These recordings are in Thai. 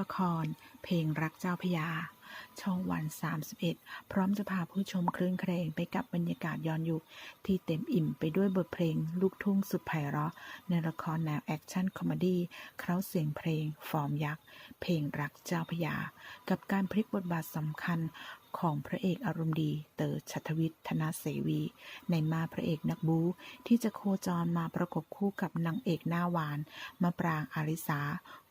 ละคร เพลงรักเจ้าพยา ช่องวัน 31 พร้อมจะพาผู้ชมคลื่นเครงไปกับบรรยากาศย้อนยุค ที่เต็มอิ่มไปด้วยบทเพลง ลูกทุ่งสุดไพเราะ ในละครแนวแอคชั่นคอมดี้เคล้าเสียงเพลง ฟอร์มยักษ์ เพลงรักเจ้าพยา กับการพลิกบทบาทสำคัญของพระเอกอารมณ์ดี เต๋อชัทวิทย์ธนเสวี ในมาพระเอกนักบู๊ที่จะโคจรมาประกบคู่กับนางเอกหน้าหวานมะปรางอาริสา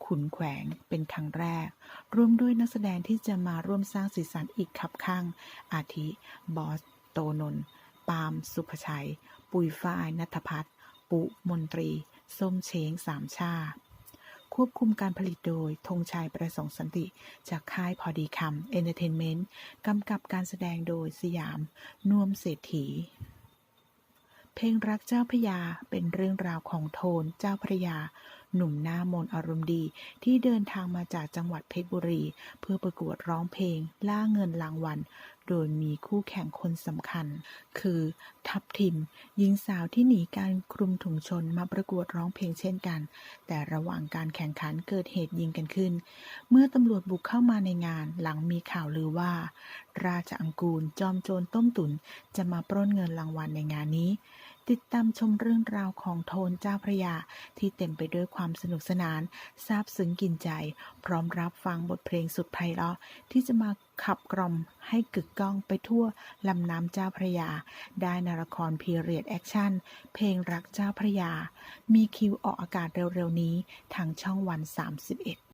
ขุนแขวงเป็นครั้งแรก ร่วมด้วยนักแสดงที่จะมาร่วมสร้างสีสันอีกขับข้าง อาทิ บอส โตนน์ปาล์ม สุภชัย ปุยฝ้ายนัทพัฒน์ปุมนตรี ส้มเช้งสามชา ควบคุมการผลิตโดยธงชัยประสงค์สันติ จากค่ายพอดีคำเอนเตอร์เทนเมนต์กำกับการแสดงโดยสยาม นวมเศรษฐีเพลงรักเจ้าพยาเป็นเรื่องราวของโทนเจ้าพระยา หนุ่มหน้ามนอารมณ์ดีที่เดินทางมาจากจังหวัดเพชรบุรี เพื่อประกวดร้องเพลง ล่าเงินรางวัล โดยมีคู่แข่งคนสำคัญ คือทับทิม หญิงสาวที่หนีการคลุมถุงชนมาประกวดร้องเพลงเช่นกัน แต่ระหว่างการแข่งขันเกิดเหตุยิงกันขึ้น เมื่อตำรวจบุกเข้ามาในงานหลังมีข่าวลือว่า ราชอังกูลจอมโจรต้มตุนจะมาปล้นเงินรางวัลในงานนี้ ติดตามชมเรื่องราวของโทนเจ้าพระยา ที่เต็มไปด้วยความสนุกสนานซาบซึ้งกินใจ พร้อมรับฟังบทเพลงสุดไพเราะที่จะมาขับกล่อมให้กึกก้องไปทั่วลำน้ำเจ้าพระยา ได้ในละครพีเรียดแอคชั่น เพลงรักเจ้าพระยา มีคิวออกอากาศเร็วๆนี้ทางช่องวัน 31